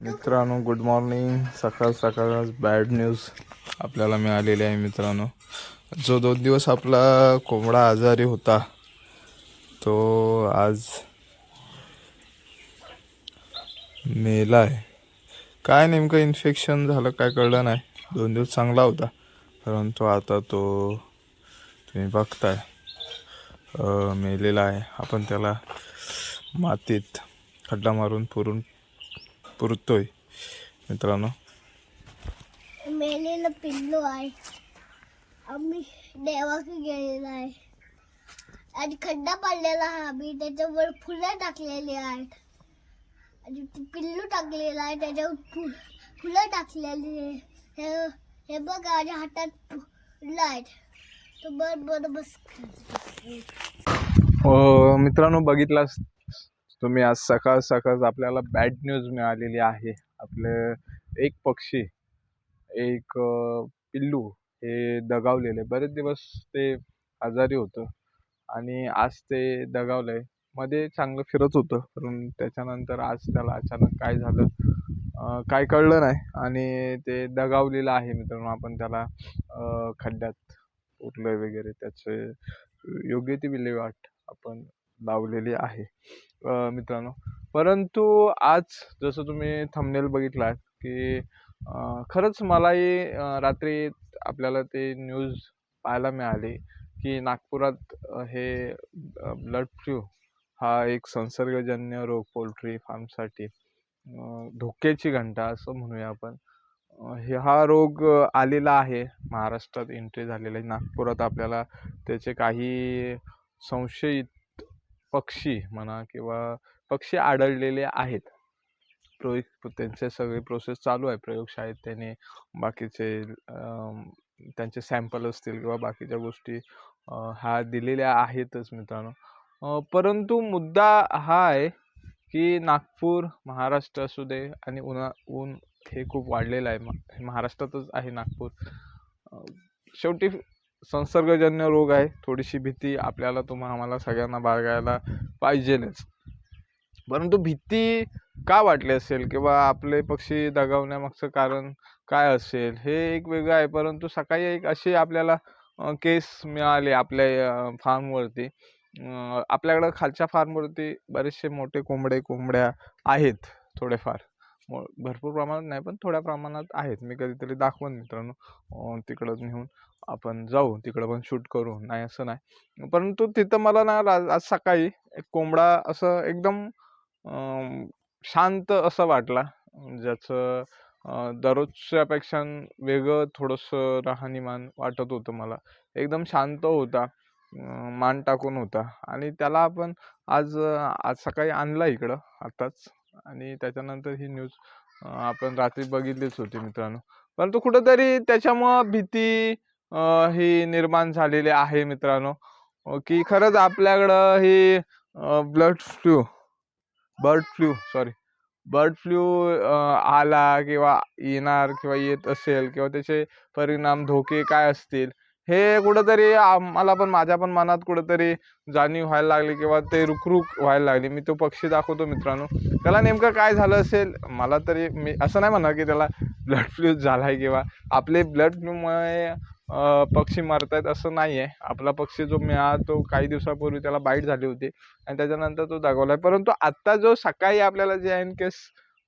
मित्रांनो good morning सकाळ सकाळ बॅड न्यूज आपल्याला मिळालेली आहे मित्रांनो. जो दोन दिवस आपला कोंबडा आजारी होता तो आज मेला आहे. काय नेमकं इन्फेक्शन झालं काय कळलं नाही. दोन दिवस चांगला होता परंतु आता तो तुम्ही बघताय मेलेला आहे. आपण त्याला मातीत खड्डा मारून पुरून पुरतोय मित्रांनो मेलेलं पिल्लू आहे आम्ही देवाकडे गेलेला आहे आणि खड्डा पडलेला आहे आम्ही त्याच्यावर फुलं टाकलेली आहेत आणि ते पिल्लू टाकलेलं आहे त्याच्यावर फु फुलं टाकलेली आहे हे हे बघ माझ्या हातात फुलं आहेत तर बर बर बस मित्रांनो बघितलास तुम्ही आज सकाळ सकाळ आपल्याला बॅड न्यूज मिळालेली आहे. आपले एक पक्षी एक पिल्लू हे दगावलेले. बरेच दिवस ते आजारी होतं आणि आज ते दगावलंय. मध्ये चांगलं फिरत होतं पण त्याच्यानंतर आज त्याला अचानक काय झालं काय कळलं नाही आणि ते दगावलेलं आहे मित्रांनो. आपण त्याला खड्ड्यात उरलं वगैरे त्याचे योग्य ती विल्हेवाट आपण लावलेली आहे. मित्रांनो. परंतु आज जसं तुम्ही थंबनेल बघितलात की खरंच मलाही रात्री आपल्याला ते न्यूज पाहायला मिळाली की नागपुरात हे ब्लड फ्लू हा एक संसर्गजन्य रोग पोल्ट्री फार्मसाठी धोक्याची घंटा असं म्हणूया आपण. हा रोग आलेला आहे. महाराष्ट्रात एंट्री झालेला आहे. नागपुरात आपल्याला त्याचे काही संशयित पक्षी म्हणा किंवा पक्षी आढळलेले आहेत. प्रयोग त्यांचे सगळे प्रोसेस चालू आहे. प्रयोगशाळेत त्याने बाकीचे त्यांचे सॅम्पल असतील किंवा बाकीच्या गोष्टी ह्या दिलेल्या आहेतच मित्रांनो. परंतु मुद्दा हा आहे की नागपूर महाराष्ट्र असू दे आणि उन्हा ऊन हे खूप वाढलेलं आहे. महाराष्ट्रातच आहे नागपूर. शेवटी संसर्गजन्य रोग आहे. थोडीशी भीती आपल्याला तुम्हा आम्हाला सगळ्यांना बाळगायला पाहिजेच परंतु भीती का वाटली असेल किंवा आपले पक्षी दगावण्यामागचं कारण काय असेल हे एक वेगळं आहे. परंतु सकाळी एक अशी आपल्याला केस मिळाले आपल्या फार्मवरती आपल्याकडं खालच्या फार्मवरती बरेचसे मोठे कोंबडे कोंबड्या आहेत थोडेफार. मो- भरपूर प्रमाणात नाही पण थोड्या प्रमाणात आहेत. मी कधीतरी दाखवून मित्रांनो. तिकडं नेऊन आपण जाऊ तिकडं पण शूट करू नाही असं नाही. परंतु तिथं मला ना रा- आज सकाळी एक कोंबडा असं एकदम शांत असं वाटला. ज्याचं दररोजच्यापेक्षा वेगळं थोडंसं राहणीमान वाटत होतं मला. एकदम शांत होता मान टाकून होता. आणि त्याला आपण आज आज सकाळी आणला इकडं आताच. आणि त्याच्यानंतर ही न्यूज आपण रात्री बघितलीच होती मित्रांनो. परंतु कुठंतरी त्याच्यामुळं भीती ही निर्माण झालेली आहे मित्रांनो. की खरंच आपल्याकडं ही blood flu bird flu sorry bird flu आला किंवा येणार किंवा येत असेल किंवा त्याचे परिणाम धोके काय असतील हे कुठंतरी आम्हाला पण माझ्या पण मनात कुठंतरी जाणीव व्हायला लागली किंवा ते रुखरुख व्हायला लागली. मी तो पक्षी दाखवतो मित्रांनो. त्याला नेमकं काय झालं असेल? मला तरी मी असं नाही म्हणा की त्याला ब्लड फ्लू झाला आहे किंवा आपले ब्लड फ्लूमुळे पक्षी मरतायत असं नाही आहे आपला पक्षी जो मिळाला तो काही दिवसापूर्वी त्याला बाईट झाली होती आणि त्याच्यानंतर तो दाखवला आहे परंतु आत्ता जो सकाळी आपल्याला जे एन केस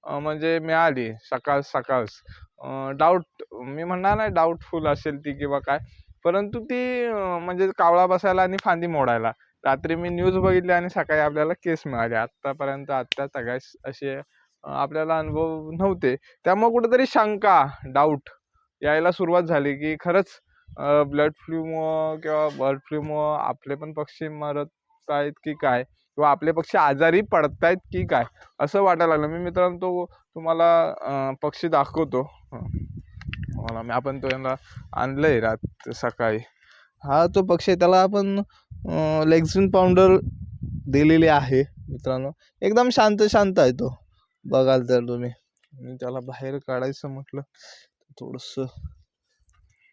म्हणजे मिळाली सकाळ सकाळच डाऊट मी म्हणणार नाही डाऊटफुल असेल ती किंवा काय परंतु ती म्हणजे कावळा बसायला आणि फांदी मोडायला. रात्री मी न्यूज बघितली आणि सकाळी आपल्याला केस मिळाले. आत्तापर्यंत आत्ता सगळ्या असे आपल्याला अनुभव नव्हते. त्यामुळे कुठेतरी शंका डाऊट यायला सुरुवात झाली की खरंच ब्लड फ्लूमुळं किंवा बर्ड फ्लूमुळं आपले पण पक्षी मरत आहेत की काय? किंवा आपले पक्षी आजारी पडतायत की काय? असं वाटायला लागलं. मी मित्रांनो तो तुम्हाला पक्षी दाखवतो. मला मी आपण तो यांना आणलंय रात सकाळी. हा तो पक्षी आहे, त्याला आपण लेग्झिन पावडर दिलेली आहे मित्रांनो. एकदम शांत शांत आहे तो. बघाल तर तुम्ही. त्याला बाहेर काढायचं म्हटलं थोडंसं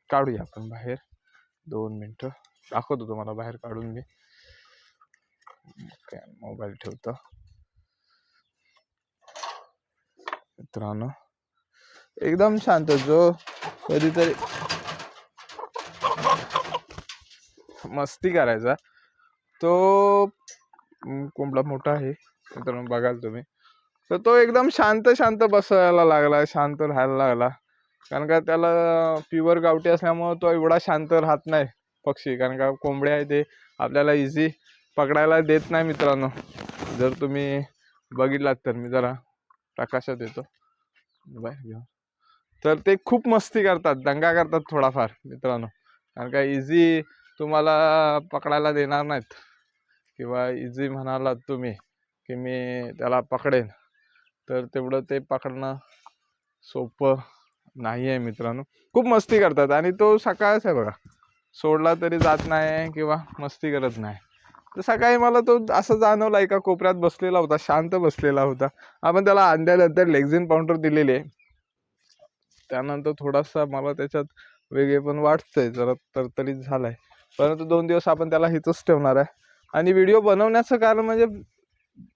काढूया आपण बाहेर. दोन मिनटं. दाखवतो तुम्हाला बाहेर काढून मी. काय मोबाईल ठेवतो. मित्रांनो एकदम शांत जो. कधीतरी. मस्ती करायचा. तो कोंबडा मोठा आहे. मित्रांनो बघाल तुम्ही. तर तो एकदम शांत शांत बसायला लागला शांत राहायला लागला. कारण का त्याला प्युअर गावठी असल्यामुळं तो एवढा शांत राहत नाही पक्षी. कारण का कोंबडे आहे ते आपल्याला इझी पकडायला देत नाही मित्रांनो. जर तुम्ही बघितलात तर मी जरा प्रकाशात येतो. बाय घेऊन. तर ते खूप मस्ती करतात दंगा करतात थोडाफार मित्रांनो. कारण का इझी तुम्हाला पकडायला देणार नाहीत. किंवा इझी म्हणालात तुम्ही की मी त्याला पकडेन. तर तेवढं ते पकडणं सोपं नाही आहे मित्रांनो. खूप मस्ती करतात आणि तो सकाळच आहे बघा. सोडला तरी जात नाही किंवा मस्ती करत नाही. तर सकाळी मला तो असं जाणवला एका कोपऱ्यात बसलेला होता शांत बसलेला होता. आपण त्याला अंड्यानंतर लेग्झिन पाउंडर दिलेली आहे. त्यानंतर थोडासा मला त्याच्यात वेगळे पण वाटतंय जरा तरतरीत झालाय. परंतु दोन दिवस आपण त्याला हितच ठेवणार आहे. आणि व्हिडिओ बनवण्याचं कारण म्हणजे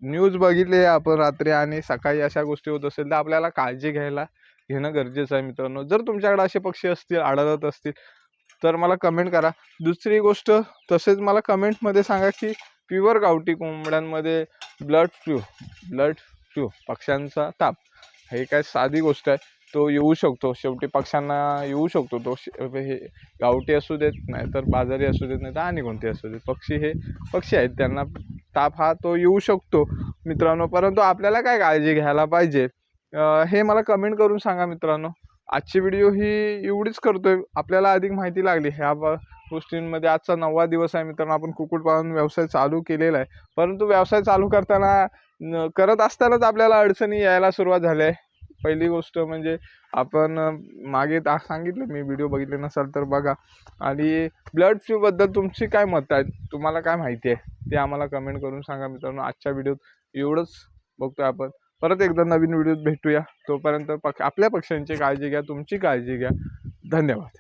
न्यूज बघितली आपण रात्री आणि सकाळी अशा गोष्टी होत असेल तर आपल्याला काळजी घ्यायला घेणं गरजेचं आहे मित्रांनो. जर तुमच्याकडे असे पक्षी असतील आढळत असतील तर मला कमेंट करा. दुसरी गोष्ट तसेच मला कमेंटमध्ये सांगा की प्युअर गावठी कोंबड्यांमध्ये ब्लड फ्लू ब्लड फ्लू पक्ष्यांचा ताप हे काय साधी गोष्ट आहे. तो येऊ शकतो. शेवटी पक्ष्यांना येऊ शकतो. तो हे गावठी असू देत नाही तर बाजारी असू देत नाही तर आणि कोणते असू देत. पक्षी हे पक्षी आहेत. त्यांना ताप हा तो येऊ शकतो. मित्रांनो परंतु आपल्याला काय काळजी घ्यायला पाहिजे? हे मला कमेंट करून सांगा मित्रांनो. आजची व्हिडिओ ही एवढीच करतोय. आपल्याला अधिक माहिती लागली. ह्या गोष्टींमध्ये आजचा नववा दिवस आहे मित्रांनो. आपण कुक्कुटपालन व्यवसाय चालू केलेला आहे. परंतु व्यवसाय चालू करताना करत असतानाच आपल्याला अडचणी यायला सुरुवात झाली आहे. पहिली गोष्ट म्हणजे आपण मागे दा सांगितलं मी व्हिडिओ बघितले नसाल तर बघा. आणि ब्लड फ्लूबद्दल तुमची काय मत आहे तुम्हाला काय माहिती आहे? ते आम्हाला कमेंट करून सांगा मित्रांनो. आजच्या व्हिडिओत एवढंच बघतोय आपण. परत एकदा नवीन व्हिडिओत भेटूया. तोपर्यंत पक्ष आपल्या पक्ष्यांची काळजी घ्या तुमची काळजी घ्या. धन्यवाद.